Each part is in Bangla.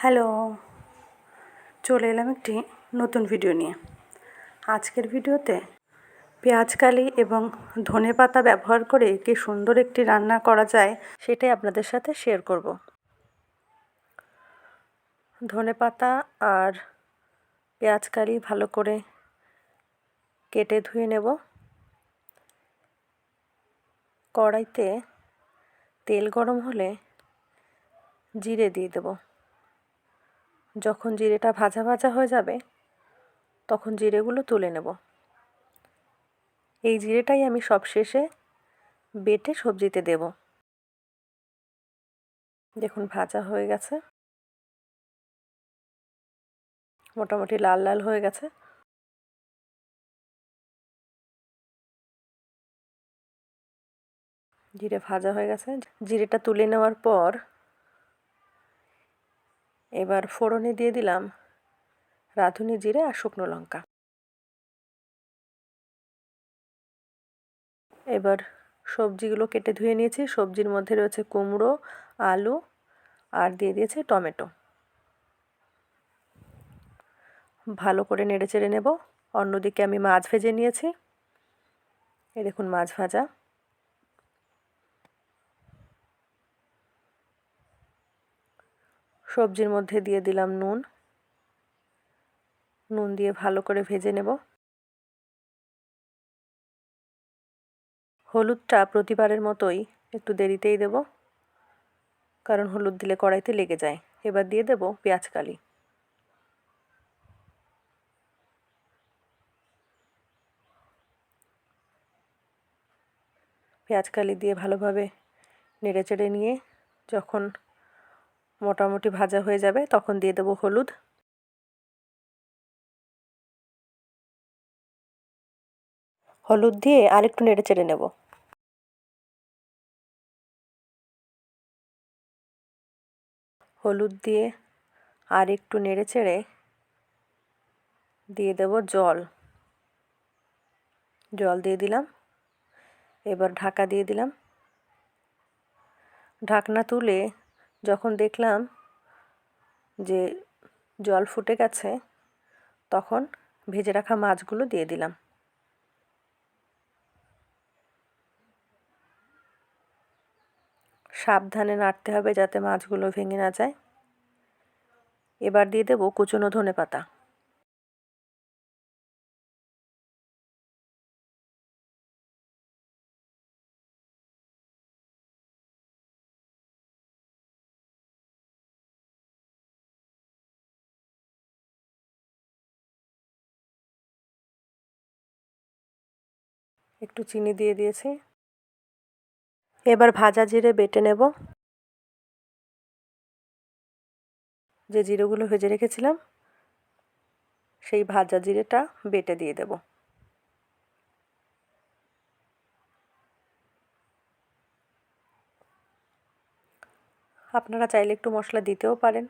হ্যালো। চলে এলাম একটি নতুন ভিডিও নিয়ে। আজকের ভিডিওতে পেঁয়াজকালি এবং ধনে পাতা ব্যবহার করে কি সুন্দর একটি রান্না করা যায় সেটাই আপনাদের সাথে শেয়ার করব। ধনে পাতা আর পেঁয়াজকালি ভালো করে কেটে ধুয়ে নেব। কড়াইতে তেল গরম হলে জিরে দিয়ে দেবো। যখন জিরেটা ভাজা ভাজা হয়ে যাবে, তখন জিরেগুলো তুলে নেব। এই জিরেটাই আমি সব শেষে বেটে সবজিতে দেব। দেখুন, ভাজা হয়ে গেছে। মোটামুটি লাল লাল হয়ে গেছে। জিরে ভাজা হয়ে গেছে। জিরেটা তুলে নেওয়ার পর এবার ফোড়নে দিয়ে দিলাম রাঁধুনি জিরে আর শুকনো লঙ্কা। এবার সবজিগুলো কেটে ধুয়ে নিয়েছি। সবজির মধ্যে রয়েছে কুমড়ো, আলু আর দিয়ে দিয়েছে টমেটো। ভালো করে নেড়ে চেড়ে নেব। অন্যদিকে আমি মাছ ভেজে নিয়েছি। এই দেখুন মাছ ভাজা। সবজির মধ্যে দিয়ে দিলাম নুন। নুন দিয়ে ভালো করে ভেজে নেব। হলুদটা প্রতিবারের মতোই একটু দেরিতেই দেব, কারণ হলুদ দিলে কড়াইতে লেগে যায়। এবার দিয়ে দেব পেঁয়াজ কালি। পেঁয়াজ কালি দিয়ে ভালোভাবে নেড়ে চেড়ে নিয়ে যখন মোটামুটি ভাজা হয়ে যাবে, তখন দিয়ে দেবো হলুদ। হলুদ দিয়ে আরেকটু নেড়ে চেড়ে নেব। হলুদ দিয়ে আর একটু নেড়ে চেড়ে দিয়ে দেব জল। জল দিয়ে দিলাম। এবার ঢাকা দিয়ে দিলাম। ঢাকনা তুলে যখন দেখলাম যে জল ফুটে গেছে, তখন ভেজে রাখা মাছগুলো দিয়ে দিলাম। সাবধানে নাড়তে হবে যাতে মাছগুলো ভেঙে না যায়। এবার দিয়ে দেবো কুচনো ধনে পাতা একটু চিনি দিয়ে দিয়েছি। এবার ভাজা জিরে বেটে নেব। যে জিরেগুলো ভেজে রেখেছিলাম, সেই ভাজা জিরেটা বেটে দিয়ে দেব। আপনারা চাইলে একটু মশলা দিতেও পারেন,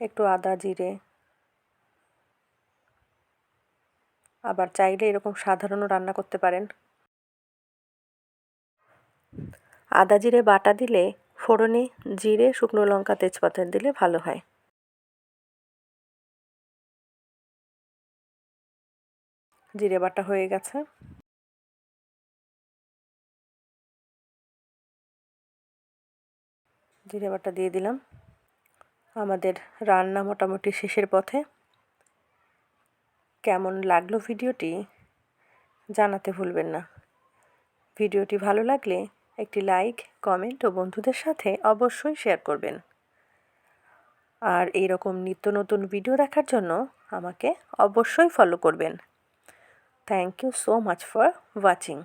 একটু আদা জিরে। আবার চাইলে এরকম সাধারণও রান্না করতে পারেন। আদা জিরে বাটা দিলে ফোড়নে জিরে শুকনো লঙ্কা তেজপাতা দিলে ভালো হয়। জিরে বাটা হয়ে গেছে। জিরে বাটা দিয়ে দিলাম। আমাদের রান্না মোটামুটি শেষের পথে। কেমন লাগল ভিডিওটি জানাতে ভুলবেন না। ভিডিওটি ভালো লাগলে একটি লাইক কমেন্ট ও বন্ধুদের সাথে অবশ্যই শেয়ার করবেন। আর এই রকম নিত্য নতুন ভিডিও দেখার জন্য আমাকে অবশ্যই ফলো করবেন। Thank you so much for watching